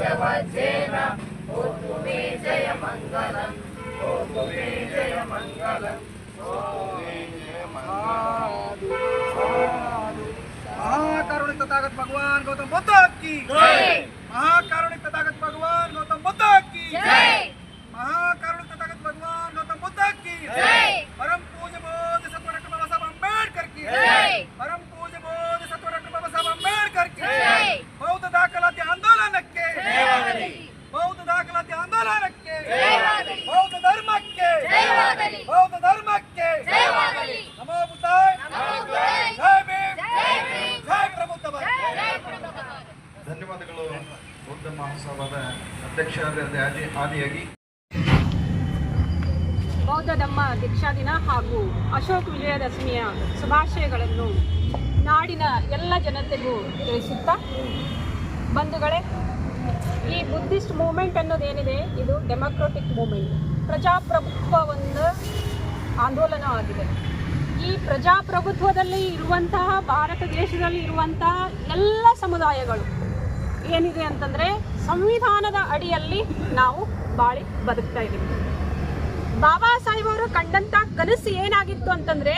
सत्यवचेन होतु मे जयमङ्गलम् होतु मे जयमङ्गलम् महाकारुणिक तथागत भगवान गौतम बुद्ध की जय महाकारुणिक तथागत भगवान ಧನ್ಯವಾದಗಳು. ಬೌದ್ಧ ಅಧ್ಯಕ್ಷರಾದ ಆದಿ ಆದಿಯಾಗಿ. ಬೌದ್ಧ ಧಮ್ಮ ದೀಕ್ಷಾ ದಿನ ಹಾಗೂ ಅಶೋಕ್ ವಿಜಯದಶಮಿಯ ಶುಭಾಶಯಗಳನ್ನು ನಾಡಿನ ಎಲ್ಲ ಜನತೆಗೂ ತಿಳಿಸುತ್ತಾ, ಬಂಧುಗಳೇ, ಈ ಬುದ್ಧಿಸ್ಟ್ ಮೂಮೆಂಟ್ ಅನ್ನೋದೇನಿದೆ ಇದು ಡೆಮೊಕ್ರೆಟಿಕ್ ಮೂಮೆಂಟ್. ಪ್ರಜಾಪ್ರಭುತ್ವ ಒಂದು ಆಂದೋಲನ ಆಗಿದೆ. ಈ ಪ್ರಜಾಪ್ರಭುತ್ವದಲ್ಲಿ ಇರುವಂತಹ, ಭಾರತ ದೇಶದಲ್ಲಿ ಇರುವಂತಹ ಎಲ್ಲ ಸಮುದಾಯಗಳು ಏನಿದೆ ಅಂತಂದರೆ ಸಂವಿಧಾನದ ಅಡಿಯಲ್ಲಿ ನಾವು ಬಾಳಿ ಬದುಕ್ತಾ ಇದ್ದೀವಿ ಬಾಬಾ ಸಾಹೇಬ್ ಅವರು ಕಂಡಂತ ಕನಸು ಏನಾಗಿತ್ತು ಅಂತಂದ್ರೆ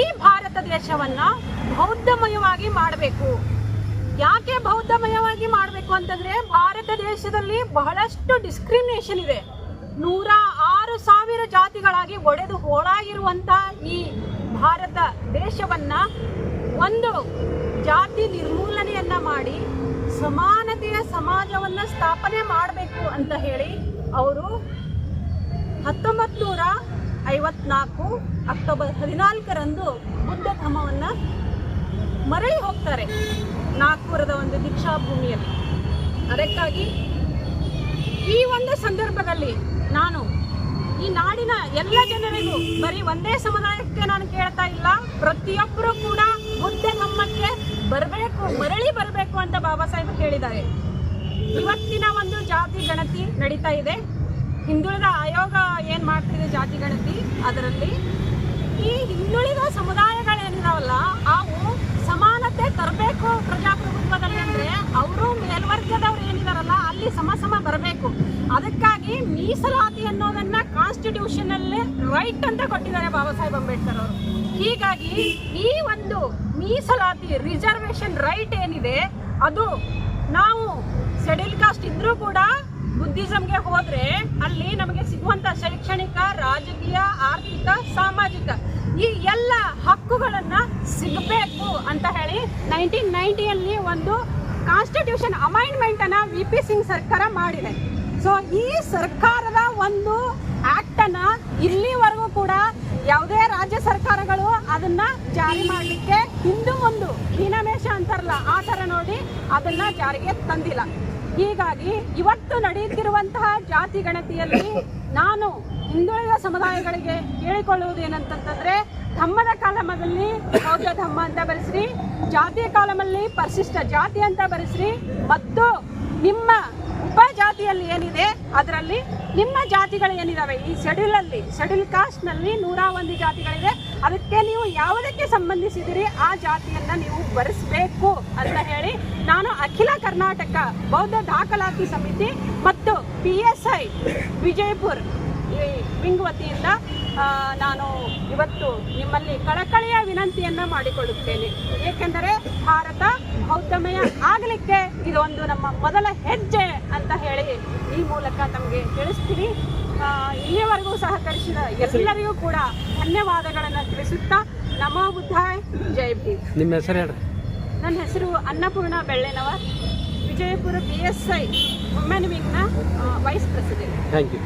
ಈ ಭಾರತ ದೇಶವನ್ನ ಬೌದ್ಧಮಯವಾಗಿ ಮಾಡಬೇಕು. ಯಾಕೆ ಬೌದ್ಧಮಯವಾಗಿ ಮಾಡಬೇಕು ಅಂತಂದ್ರೆ ಭಾರತ ದೇಶದಲ್ಲಿ ಬಹಳಷ್ಟು ಡಿಸ್ಕ್ರಿಮಿನೇಷನ್ ಇದೆ. ನೂರ ಆರು ಸಾವಿರ ಜಾತಿಗಳಾಗಿ ಒಡೆದು ಹೋಳಾಗಿರುವಂತ ಈ ಭಾರತ ದೇಶವನ್ನ ಒಂದು ಜಾತಿ ನಿರ್ಮೂಲನೆಯನ್ನ ಮಾಡಿ ಸಮಾನತೆಯ ಸಮಾಜವನ್ನ ಸ್ಥಾಪನೆ ಮಾಡಬೇಕು ಅಂತ ಹೇಳಿ ಅವರು ಹತ್ತೊಂಬತ್ತು ನೂರ ಐವತ್ನಾಲ್ಕು ಅಕ್ಟೋಬರ್ ಹದಿನಾಲ್ಕರಂದು ಬುದ್ಧ ಧರ್ಮವನ್ನು ಮರಳಿ ಹೋಗ್ತಾರೆ ನಾಗ್ಪುರದ ಒಂದು ದೀಕ್ಷಾ ಭೂಮಿಯಲ್ಲಿ ಅದಕ್ಕಾಗಿ ಈ ಒಂದು ಸಂದರ್ಭದಲ್ಲಿ ನಾನು ಈ ನಾಡಿನ ಎಲ್ಲ ಜನರಿಗೂ ಬರೀ ಒಂದೇ ಸಮುದಾಯಕ್ಕೆ ನಾನು ಕೇಳ್ತಾ ಇಲ್ಲ, ಪ್ರತಿಯೊಬ್ಬರೂ ಕೂಡ ಬುದ್ಧ ಧರ್ಮಕ್ಕೆ ಬರಬೇಕು ಮರಳಿ ಬರಬೇಕು ಅಂತ ಬಾಬಾ ಹೇಳಿದ್ದಾರೆ ಇವತ್ತಿನ ಒಂದು ಜಾತಿ ಗಣತಿ ನಡೀತಾ ಇದೆ. ಹಿಂದುಳಿದ ಆಯೋಗ ಏನು ಮಾಡ್ತಿದೆ ಜಾತಿ ಗಣತಿ? ಅದರಲ್ಲಿ ಈ ಹಿಂದುಳಿದ ಸಮುದಾಯಗಳೇನಿದಾವಲ್ಲ ಅವು ಸಮಾನತೆ ತರಬೇಕು ಪ್ರಜಾಪ್ರಭುತ್ವದಲ್ಲಿ ಅಂದರೆ ಅವರು ಮೇಲ್ವರ್ಗದವ್ರು ಏನಿದಾರಲ್ಲ, ಅಲ್ಲಿ ಸಮ ಸಮ ಬರಬೇಕು. ಅದಕ್ಕಾಗಿ ಮೀಸಲಾತಿ ಅನ್ನೋದನ್ನ ಕಾನ್ಸ್ಟಿಟ್ಯೂಷನಲ್ಲಿ ರೈಟ್ ಅಂತ ಕೊಟ್ಟಿದ್ದಾರೆ ಬಾಬಾ ಸಾಹೇಬ್ ಅಂಬೇಡ್ಕರ್ ಅವರು. ಹೀಗಾಗಿ ಈ ಒಂದು ಮೀಸಲಾತಿ ರಿಸರ್ವೇಶನ್ ರೈಟ್ ಏನಿದೆ, ಅದು ನಾವು ಸೆಡಲ್ ಕಾಸ್ಟ್ ಇದ್ರೂ ಕೂಡ ಬುದ್ಧಿಸಮ್ಗೆ ಹೋದ್ರೆ ಅಲ್ಲಿ ನಮಗೆ ಸಿಗುವಂತ ಶೈಕ್ಷಣಿಕ, ರಾಜಕೀಯ, ಆರ್ಥಿಕ, ಸಾಮಾಜಿಕ ಈ ಎಲ್ಲ ಹಕ್ಕುಗಳನ್ನ ಸಿಗಬೇಕು ಅಂತ ಹೇಳಿ ನೈನ್ಟೀನ್ ನೈಂಟಿಯಲ್ಲಿ ಒಂದು ಕಾನ್ಸ್ಟಿಟ್ಯೂಷನ್ ಅಮೈಂಡ್ಮೆಂಟ್ ಅನ್ನ ವಿ ಪಿ ಸಿಂಗ್ ಸರ್ಕಾರ ಮಾಡಿದೆ. ಸೊ ಈ ಸರ್ಕಾರದ ಒಂದು ಆಕ್ಟ್ ಅನ್ನ ಇಲ್ಲಿವರೆಗೂ ಕೂಡ ಯಾವುದೇ ರಾಜ್ಯ ಸರ್ಕಾರಗಳು ಅದನ್ನ ಜಾರಿ ಮಾಡಲಿಕ್ಕೆ ಹಿಂದೂ ಒಂದು ಹೀನಮೇಷ ಅಂತಾರಲ್ಲ, ಆ ಥರ ನೋಡಿ ಅದನ್ನ ಜಾರಿಗೆ ತಂದಿಲ್ಲ. ಹೀಗಾಗಿ ಇವತ್ತು ನಡೆಯುತ್ತಿರುವಂತಹ ಜಾತಿ ಗಣತಿಯಲ್ಲಿ ನಾನು ಹಿಂದುಳಿದ ಸಮುದಾಯಗಳಿಗೆ ಕೇಳಿಕೊಳ್ಳುವುದು ಏನಂತಂತಂದ್ರೆ, ಧಮ್ಮದ ಕಾಲಮದಲ್ಲಿ ಬೌದ್ಧ ಧಮ್ಮ ಅಂತ ಬರೆಸ್ರಿ, ಜಾತಿಯ ಕಾಲಮಲ್ಲಿ ಪರಿಶಿಷ್ಟ ಜಾತಿ ಅಂತ ಬರೆಸ್ರಿ, ಮತ್ತು ನಿಮ್ಮ ಉಪಜಾತಿಯಲ್ಲಿ ಏನಿದೆ, ಅದರಲ್ಲಿ ನಿಮ್ಮ ಜಾತಿಗಳು ಏನಿದಾವೆ? ಈ ಶೆಡ್ಯೂಲ್ ಅಲ್ಲಿ ಶೆಡ್ಯೂಲ್ ಕಾಸ್ಟ್ನಲ್ಲಿ ನೂರ ಒಂದು ಜಾತಿಗಳಿದೆ. ಅದಕ್ಕೆ ನೀವು ಯಾವುದಕ್ಕೆ ಸಂಬಂಧಿಸಿದಿರಿ? ಆ ಜಾತಿಯನ್ನ ನೀವು ಬರೆಸಬೇಕು ಅಂತ ಹೇಳಿ ನಾನು ಅಖಿಲ ಕರ್ನಾಟಕ ಬೌದ್ಧ ದಾಖಲಾತಿ ಸಮಿತಿ ಮತ್ತು ಪಿ ಎಸ್ ಐ ವಿಜಯಪುರ್ ಈ ವಿಂಗ್ ವತಿಯಿಂದ ನಾನು ಇವತ್ತು ನಿಮ್ಮಲ್ಲಿ ಕಳಕಳಿಯ ವಿನಂತಿಯನ್ನ ಮಾಡಿಕೊಳ್ಳುತ್ತೇನೆ. ಏಕೆಂದರೆ ಭಾರತ ಬೌದ್ಧಮಯ ಆಗಲಿಕ್ಕೆ ಇದೊಂದು ನಮ್ಮ ಮೊದಲ ಹೆಜ್ಜೆ. ಈ ಮೂಲಕ ತಮಗೆ ತಿಳಿಸ್ತೀನಿ. ಇಲ್ಲಿಯವರೆಗೂ ಸಹಕರಿಸಿದ ಎಲ್ಲರಿಗೂ ಕೂಡ ಧನ್ಯವಾದಗಳನ್ನು ತಿಳಿಸುತ್ತಾ ನಮೋ ಬುದ್ಧಾಯ್. ಜೈ ಭೀಮ್. ನಿಮ್ಮ ಹೆಸರು ಹೇಳ್ರಿ. ನನ್ನ ಹೆಸರು Annapurna Bellenava Vijayapura B S I women ವಿಂಗ್ನ vice president thank you